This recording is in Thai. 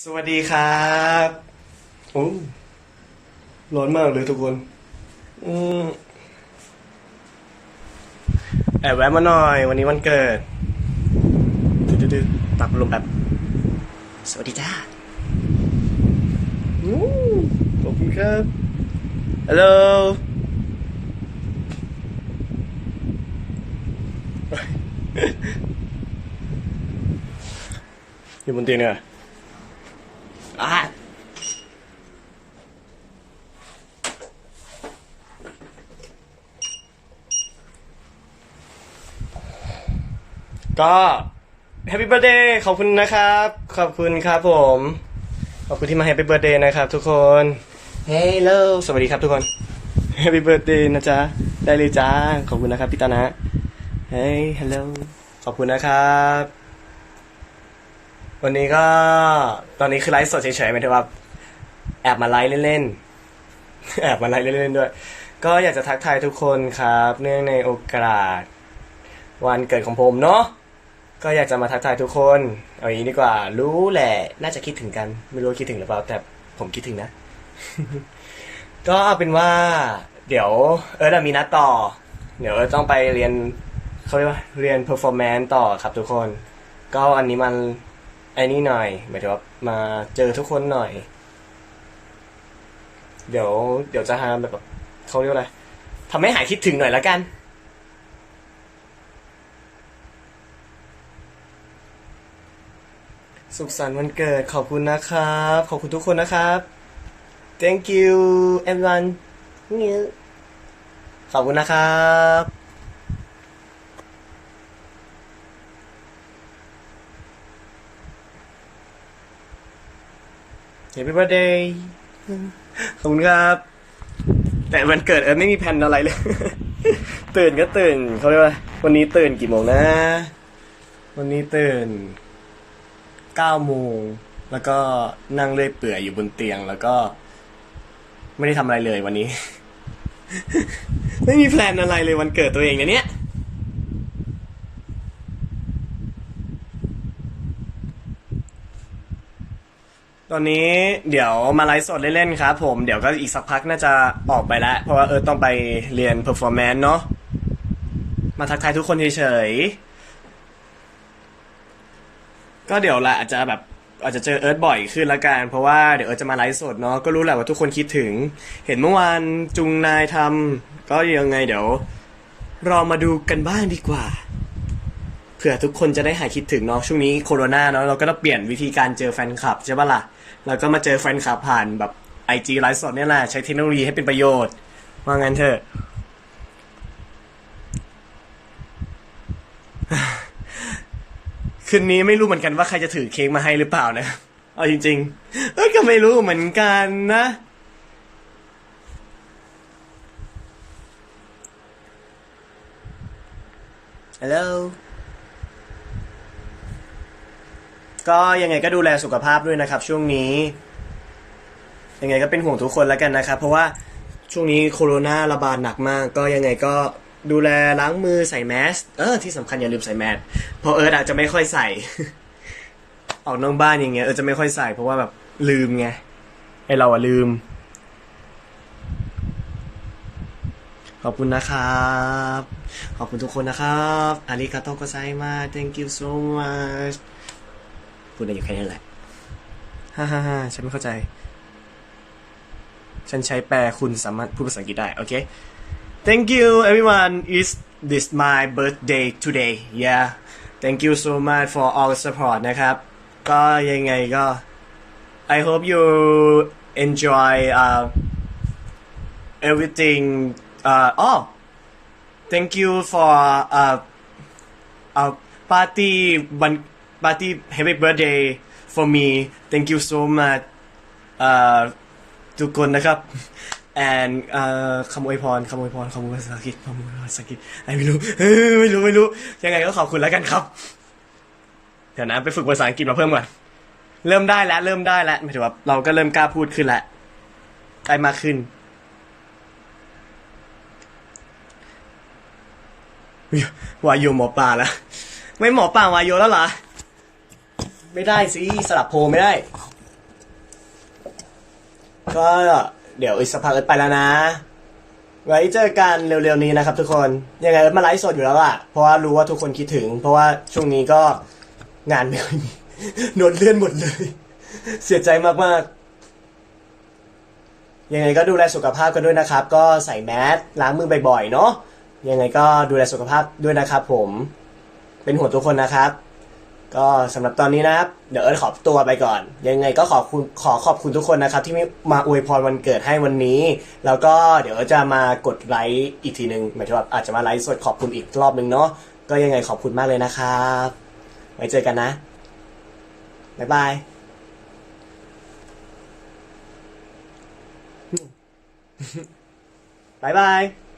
สวัสดีครับโอ้ร้อนมากเลยทุกคน อืมแอบแวะมาหน่อย วันนี้วันเกิดดืดๆๆตักลมแบบ สวัสดีจ้าอู้ขอบคุณครับ ฮัลโหล อยู่บนเตียงเนี่ยเหรออะ ก็แฮปปี้เบ t ร์ a เดย์ขอบคุณนะครับ ขอบคุณครับผม ขอบคุณที่มาแฮปปี้เบ t ร์ a เดย์นะครับทุกคนเฮ้ยเลสวัสดีครับทุกคนแฮปปี้เบ t ร์ a เดย์นะจ๊ะ ได้เลยจ้า ขอบคุณนะครับพี่ตานะเฮ้ยฮัลโหลขอบคุณนะครับ วันนี้ก็ตอนนี้คือไลฟ์สดเฉยๆหมายถึงว่าแอบมาไลฟ์เล่นๆ แอบมาไลฟ์เล่นๆด้วย ก็อยากจะทักทายทุกคนครับ เนื่องในโอกาส วันเกิดของผมเนาะ ก็อยากจะมาทักทายทุกคนเอาอย่างนี้ดีกว่า รู้แหละ น่าจะคิดถึงกัน ไม่รู้คิดถึงหรือเปล่า แต่ผมคิดถึงนะ ก็เอาเป็นว่า เดี๋ยว เออมีนัดต่อ เดี๋ยวต้องไปเรียนเขาเรียกว่าเรียน performance ต่อครับทุกคน ก็อันนี้มันไอ้นี่หน่อยหมายถึงว่ามาเจอทุกคนหน่อย เดี๋ยว เดี๋ยวจะหาแบบเขาเรียกว่าอะไรทำให้หายคิดถึงหน่อยละกัน สุขสันต์วันเกิดขอบคุณนะครับ ขอบคุณทุกคนนะครับ thank you everyone ขอบคุณนะครับ Happy birthday ขอบคุณครับ แต่วันเกิดเออไม่มีแผนอะไรเลย ตื่นก็ตื่นเขาเรียกว่า วันนี้ตื่นกี่โมงนะ วันนี้ตื่น เก้าโมงแล้วก็นั่งเลื่อยเปื่อยอยู่บนเตียง แล้วก็ ไม่ได้ทำอะไรเลยวันนี้ ไม่มีแพลนอะไรเลยวันเกิดตัวเองนะเนี่ยตอนนี้เดี๋ยวมาไลฟ์สดเล่นๆครับผมเดี๋ยวก็อีกสักพักน่าจะออกไปแล้ว เพราะว่าเออต้องไปเรียน performance เนาะมาทักทายทุกคนเฉยๆ ก็เดี๋ยวละอาจจะแบบอาจจะเจอเอิร์ธบ่อยขึ้นละกัน เพราะว่าเดี๋ยวเอิร์ธจะมาไลฟ์สดเนาะก็รู้แหละว่าทุกคนคิดถึง เห็นเมื่อวานจุงนายทำก็ยังไงเดี๋ยวเรามาดูกันบ้างดีกว่าเผื่อทุกคนจะได้หายคิดถึงเนาะช่วงนี้โควิดเนาะเราก็ต้องเปลี่ยนวิธีการเจอแฟนคลับใช่ปะล่ะแล้วก็มาเจอแฟนคลับผ่านแบบไอจีไลฟ์สดเนี่ยแหละใช้เทคโนโลยีให้เป็นประโยชน์ว่างั้นเถอะ คืนนี้ไม่รู้เหมือนกันว่าใครจะถือเค้กมาให้หรือเปล่านะ เอาจริงๆเอ้ยก็ไม่รู้เหมือนกันนะ ฮัลโหล ก็ยังไงก็ดูแลสุขภาพด้วยนะครับ ช่วงนี้ ยังไงก็เป็นห่วงทุกคนแล้วกันนะครับ เพราะว่าช่วงนี้โควิดระบาดหนักมาก ก็ยังไงก็ ดูแลล้างมือใส่แมส เออที่สำคัญอย่าลืมใส่แมสเพราะเอิร์ธอาจจะไม่ค่อยใส่ ออกนอกบ้านอย่างเงี้ยเออจะไม่ค่อยใส่เพราะว่าแบบลืมไงไอเราอะลืม ขอบคุณนะครับ ขอบคุณทุกคนนะครับอาริกาโตโกไซมา thank you so much พูดได้อยู่แค่นี้แหละฮ่าฮ่าฮ่าฉันไม่เข้าใจ ฉันใช้แปลคุณสามารถพูดภาษาอังกฤษได้ โอเค Thank you everyone is this my birthday today yeah thank you so much for all the support นะครับ ก็ยังไงก็ I hope you enjoy uh, everything uh, oh thank you for uh, uh, party one party happy birthday for me thank you so much uh, ทุกคนนะครับ and เอ่อคำอวยพรคำอวยพรคำอวยภาษาอังกฤษคำอวยภาษาอังกฤษไม่รู้ไม่รู้ไม่รู้ ยังไงก็ขอบคุณแล้วกันครับ เดี๋ยวนะไปฝึกภาษาอังกฤษมาเพิ่มก่อน เริ่มได้แล้ว เริ่มได้แล้วหมายถึงว่าเราก็เริ่มกล้าพูดขึ้นแล้วได้มากขึ้นวายโยหมอปลาแล้วไม่หมอปลาวายโยแล้วเหรอ ไม่ได้สิสลับโพลไม่ได้ ก็ เดี๋ยวอีกสักพักเอิร์ธไปแล้วนะ ไว้เจอกันเร็วๆนี้นะครับ ทุกคน ยังไงเอิร์ธมาไลฟ์สดอยู่แล้วอะเพราะว่ารู้ว่าทุกคนคิดถึง เพราะว่าช่วงนี้ก็งานไม่ค่อยมีโดนเลื่อนหมดเลย เสียใจมากๆ ยังไงก็ดูแลสุขภาพกันด้วยนะครับ ก็ใส่แมสล้างมือบ่อยๆเนาะ ยังไงก็ดูแลสุขภาพด้วยนะครับผม เป็นห่วงทุกคนนะครับ ก็สำหรับตอนนี้นะครับ เดี๋ยวเอิร์ธขอตัวไปก่อน ยังไงก็ขอบคุณขอขอบคุณทุกคนนะครับ ที่มาอวยพรวันเกิดให้วันนี้ แล้วก็เดี๋ยวจะมากดไลค์อีกทีหนึ่งหมายถึงว่าอาจจะมาไลฟ์สดขอบคุณอีกรอบหนึ่งเนาะก็ยังไงขอบคุณมากเลยนะครับ ไว้เจอกันนะ บ๊ายบายบ๊ายบาย